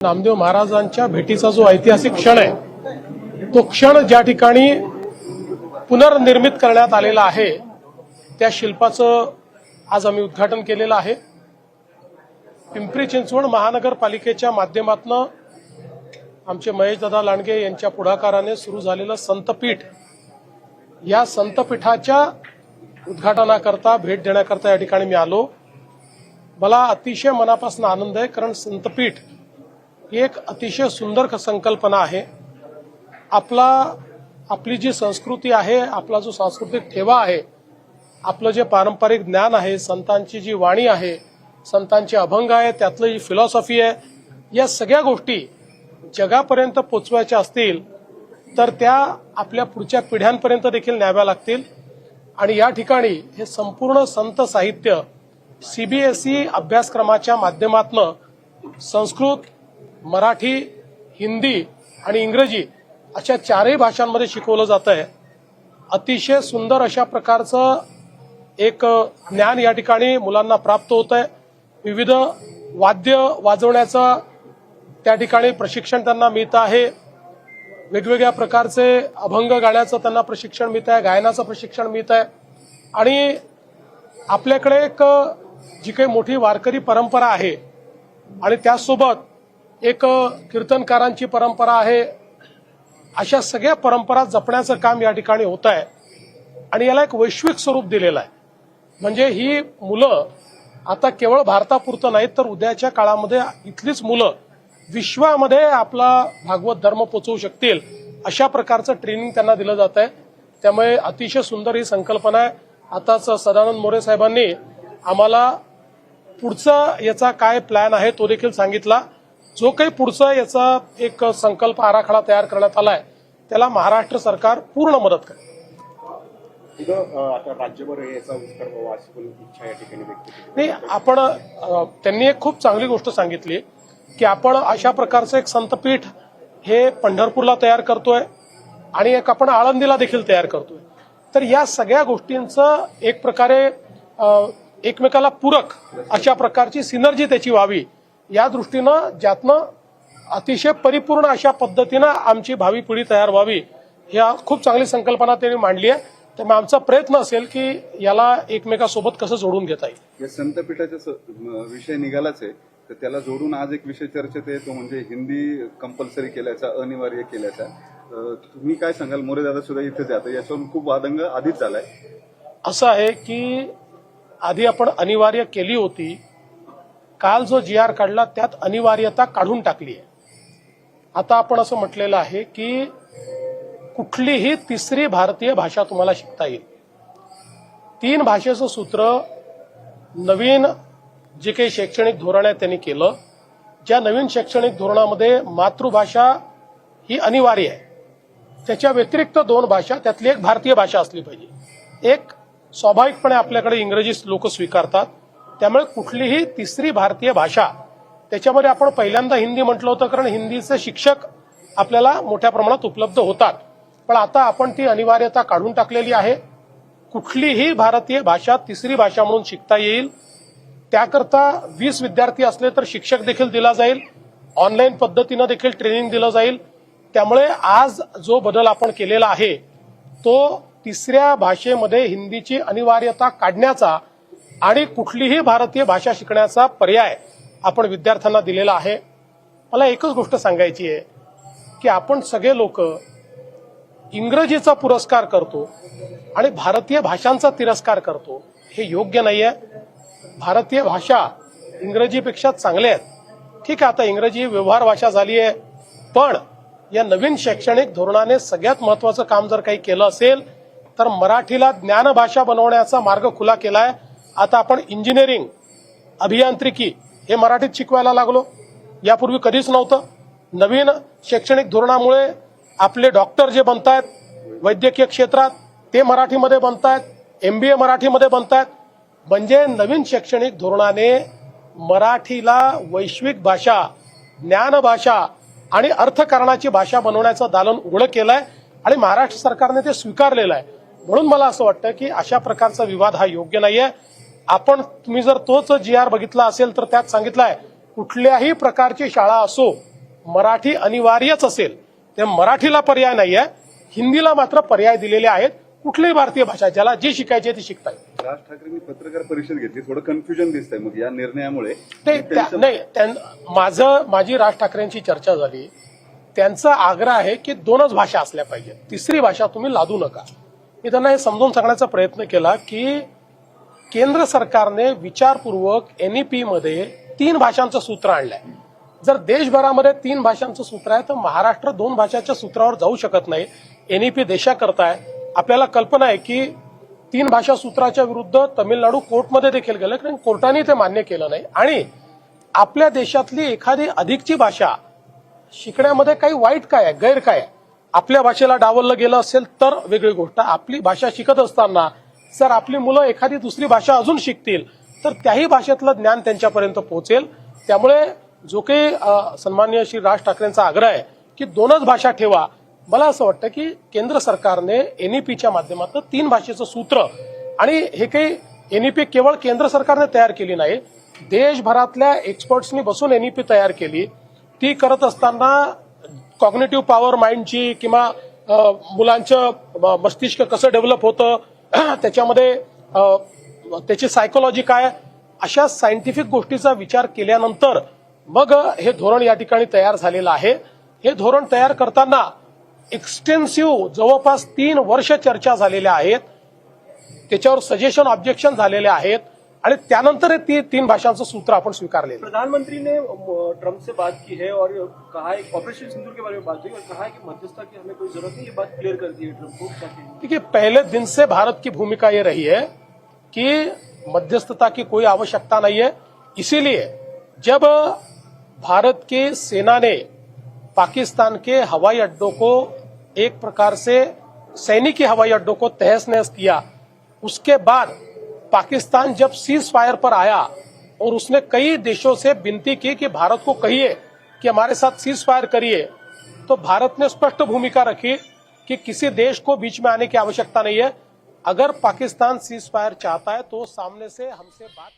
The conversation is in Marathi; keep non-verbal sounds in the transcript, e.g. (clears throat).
नामदेव महाराजांच्या भेटीचा जो ऐतिहासिक क्षण आहे तो क्षण ज्या ठिकाणी पुनर्निर्मित करण्यात आलेला आहे त्या शिल्पाचं आज आम्ही उद्घाटन केलेलं आहे. पिंपरी चिंचवड महानगरपालिकेच्या माध्यमातून आमचे महेशदादा लांडगे यांच्या पुढाकाराने सुरू झालेलं संतपीठ या संतपीठाच्या उद्घाटनाकरता भेट देण्याकरता या ठिकाणी मी आलो. मला अतिशय मनापासून आनंद आहे कारण संतपीठ ही एक अतिशय सुंदर संकल्पना आहे. आपला आपली जी संस्कृती आहे आपला जो सांस्कृतिक ठेवा आहे आपलं जे पारंपरिक ज्ञान आहे संतांची जी वाणी आहे संतांचे अभंग आहे त्यातलं जी फिलॉसॉफी आहे या सगळ्या गोष्टी जगापर्यंत पोचवायच्या असतील तर त्या आपल्या पुढच्या पिढ्यांपर्यंत देखील न्याव्या लागतील. आणि या ठिकाणी हे संपूर्ण संत साहित्य सीबीएसई अभ्यासक्रमाच्या माध्यमातनं संस्कृत मराठी हिंदी आणि इंग्रजी अशा चारही भाषांमध्ये शिकवलं जात आहे अतिशय सुंदर अशा प्रकारचं एक ज्ञान या ठिकाणी मुलांना प्राप्त होत आहे विविध वाद्य वाजवण्याचं त्या ठिकाणी प्रशिक्षण त्यांना मिळतं आहे. वेगवेगळ्या प्रकारचे अभंग गाण्याचं त्यांना प्रशिक्षण मिळत आहे गायनाचं प्रशिक्षण मिळत आहे. आणि आपल्याकडे एक जी काही मोठी वारकरी परंपरा आहे आणि त्यासोबत एक कीर्तनकारांची परंपरा आहे. अशा सगळ्या परंपरा जपण्याचं काम या ठिकाणी होत आहे आणि याला एक वैश्विक स्वरूप दिलेलं आहे. म्हणजे ही मुलं आता केवळ भारतापुरतं नाहीत तर उद्याच्या काळामध्ये इथलीच मुलं विश्वामध्ये आपला भागवत धर्म पोचवू शकतील अशा प्रकारचं ट्रेनिंग त्यांना दिलं जात आहे त्यामुळे अतिशय सुंदर ही संकल्पना आहे. आताच सदानंद मोरे साहेबांनी आम्हाला पुढचा याचा काय प्लॅन आहे तो देखील सांगितला. जो काही पुढचा याचा एक संकल्प आराखडा तयार करण्यात आलाय त्याला महाराष्ट्र सरकार पूर्ण मदत करेल. नाही आपण त्यांनी एक खूप चांगली गोष्ट सांगितली की आपण अशा प्रकारचं एक संतपीठ हे पंढरपूरला तयार करतोय आणि एक आपण आळंदीला देखील तयार करतोय. तर या सगळ्या गोष्टींचं एक प्रकारे एकमेकाला पूरक अशा प्रकारची सिनर्जी त्याची व्हावी या दृष्टीनं ज्यातनं अतिशय परिपूर्ण अशा पद्धतीनं आमची भावी पिढी तयार व्हावी ह्या खूप चांगली संकल्पना त्यांनी मांडली आहे. त्यामुळे आमचा प्रयत्न असेल की याला एकमेकासोबत कसं जोडून घेता येईल. या संतपीठाचा विषय निघालाच आहे. तर त्याला जोडून आज एक विषय चर्चेत आहे तो म्हणजे हिंदी कंपल्सरी केल्याचा अनिवार्य केल्याचा. तुम्ही काय सांगाल? मोरे दादा सुद्धा इथेच आहे. आता याच्यावरून खूप वादंग आधीच झालाय. असं आहे की आधी आपण अनिवार्य केली होती काल जो जी आर काढला त्यात अनिवार्यता काढून टाकली आहे. आता आपण असं म्हटलेलं आहे की कुठलीही तिसरी भारतीय भाषा तुम्हाला शिकता येईल. तीन भाषेचं सूत्र नवीन जे काही शैक्षणिक धोरण आहे त्यांनी केलं. ज्या नवीन शैक्षणिक धोरणामध्ये मातृभाषा ही अनिवार्य आहे. त्याच्या व्यतिरिक्त दोन भाषा त्यातली एक भारतीय भाषा असली पाहिजे. एक स्वाभाविकपणे आपल्याकडे इंग्रजी लोक स्वीकारतात. त्यामुळे कुठलीही तिसरी भारतीय भाषा त्याच्यामध्ये आपण पहिल्यांदा हिंदी म्हटलं होतं कारण हिंदीचे शिक्षक आपल्याला मोठ्या प्रमाणात उपलब्ध होतात. पण आता आपण ती अनिवार्यता काढून टाकलेली आहे. कुठलीही भारतीय भाषा तिसरी भाषा म्हणून शिकता येईल. त्याकरता वीस विद्यार्थी असले तर शिक्षक देखील दिला जाईल. ऑनलाईन पद्धतीनं देखील ट्रेनिंग दिलं जाईल. त्यामुळे आज जो बदल आपण केलेला आहे तो तिसऱ्या भाषेमध्ये हिंदीची अनिवार्यता काढण्याचा आणि कुठलीही भारतीय भाषा शिकण्याचा पर्याय आपण विद्यार्थ्यांना दिलेला आहे. मला एकच गोष्ट सांगायची आहे की आपण सगळे लोक इंग्रजीचा पुरस्कार करतो आणि भारतीय भाषांचा तिरस्कार करतो. हे योग्य नाही आहे भारतीय भाषा इंग्रजीपेक्षा चांगल्या आहेत. ठीक आहे आता इंग्रजी व्यवहार भाषा झाली आहे पण या नवीन शैक्षणिक धोरणाने सगळ्यात महत्वाचं काम जर काही केलं असेल तर मराठीला ज्ञानभाषा बनवण्याचा मार्ग खुला केला आहे आता आपण इंजिनिअरिंग अभियांत्रिकी हे मराठीत शिकवायला लागलो. यापूर्वी कधीच नव्हतं. नवीन शैक्षणिक धोरणामुळे आपले डॉक्टर जे बनतायत वैद्यकीय क्षेत्रात ते मराठीमध्ये बनतायत एमबीए मराठीमध्ये बनतायत. म्हणजे नवीन शैक्षणिक धोरणाने मराठीला वैश्विक भाषा ज्ञानभाषा आणि अर्थकारणाची भाषा बनवण्याचं दालन उघडं केलंय आणि महाराष्ट्र सरकारने ते स्वीकारलेलं आहे. म्हणून मला असं वाटतं की अशा प्रकारचा विवाद हा योग्य नाहीये. आपण तुम्ही जर तोच जी आर बघितला असेल तर त्यात सांगितलंय कुठल्याही प्रकारची शाळा असो मराठी अनिवार्यच असेल. ते मराठीला पर्याय नाही आहे हिंदीला मात्र पर्याय दिलेले आहेत. कुठलीही भारतीय भाषा ज्याला जी शिकायची आहे ती शिकता येईल राज ठाकरेंनी पत्रकार परिषद घेतली. थोडं कन्फ्युजन दिसतंय मग या निर्णयामुळे. नाही त्यां- माझं माझी राज ठाकरेंची चर्चा झाली. त्यांचा आग्रह आहे की दोनच भाषा असल्या पाहिजेत. तिसरी भाषा तुम्ही लादू नका. मी त्यांना हे समजून सांगण्याचा प्रयत्न केला की केंद्र सरकारने विचारपूर्वक एनईपी मध्ये तीन भाषांचं सूत्र आणलंय. जर देशभरामध्ये तीन भाषांचं सूत्र आहे तर महाराष्ट्र दोन भाषांच्या सूत्रावर जाऊ शकत नाही. एनईपी देशाकरता आहे आपल्याला कल्पना आहे की तीन भाषा सूत्राच्या विरुद्ध तमिळनाडू कोर्टमध्ये देखील गेलं कारण कोर्टाने ते मान्य केलं नाही. आणि आपल्या देशातली एखादी अधिकची भाषा शिकण्यामध्ये काही वाईट काय आहे गैर काय आहे? आपल्या भाषेला डावललं गेलं असेल तर वेगळी गोष्ट. आपली भाषा शिकत असताना जर आपली मुलं एखादी दुसरी भाषा अजून शिकतील तर त्याही भाषेतलं ज्ञान त्यांच्यापर्यंत पोहोचेल. त्यामुळे जो काही अ, सन्माननीय श्री राज ठाकरेंचा आग्रह आहे की दोनच भाषा ठेवा. मला असं वाटतं की केंद्र सरकारने एनईपीच्या माध्यमातून तीन भाषेचं सूत्र आणि हे काही एनईपी केवळ केंद्र सरकारने तयार केली नाही देशभरातल्या एक्सपर्ट्सनी बसून एनईपी तयार केली. ती करत असताना कॉग्नेटिव्ह पॉवर माइंडची किंवा मुलांचं मस्तिष्क कसं डेव्हलप होतं (clears throat) त्याच्यामध्ये त्याची सायकोलॉजी काय अशा सायंटिफिक गोष्टीचा विचार केल्यानंतर मग हे धोरण या ठिकाणी तयार झालेलं आहे. हे धोरण तयार करताना एक्सटेन्सिव्ह जवळपास तीन वर्ष चर्चा झालेल्या आहेत. त्याच्यावर सजेशन ऑब्जेक्शन झालेले आहेत. आणि त्यानंतर हे ती तीन भाषांचं सूत्र आपण स्वीकारलेलं आहे. प्रधानमंत्री ने ट्रंप से बात की है और कहा है ऑपरेशन सिंदूर के बारे में बात हुई और कहा है कि मध्यस्थता की हमें कोई ज़रूरत नहीं ये बात क्लियर कर दी है ट्रंप को देखिए पहले दिन से भारत की भूमिका ये रही है कि मध्यस्थता की कोई आवश्यकता नहीं है इसीलिए जब भारत की सेना ने पाकिस्तान के हवाई अड्डों को एक प्रकार से सैनिकी हवाई अड्डों को तहस नहस किया उसके बाद पाकिस्तान जब सीज फायर पर आया और उसने कई देशों से विनती की कि भारत को कहिए कि हमारे साथ सीज फायर करिए तो भारत ने स्पष्ट भूमिका रखी कि किसी देश को बीच में आने की आवश्यकता नहीं है। अगर पाकिस्तान सीज फायर चाहता है तो सामने से हमसे बात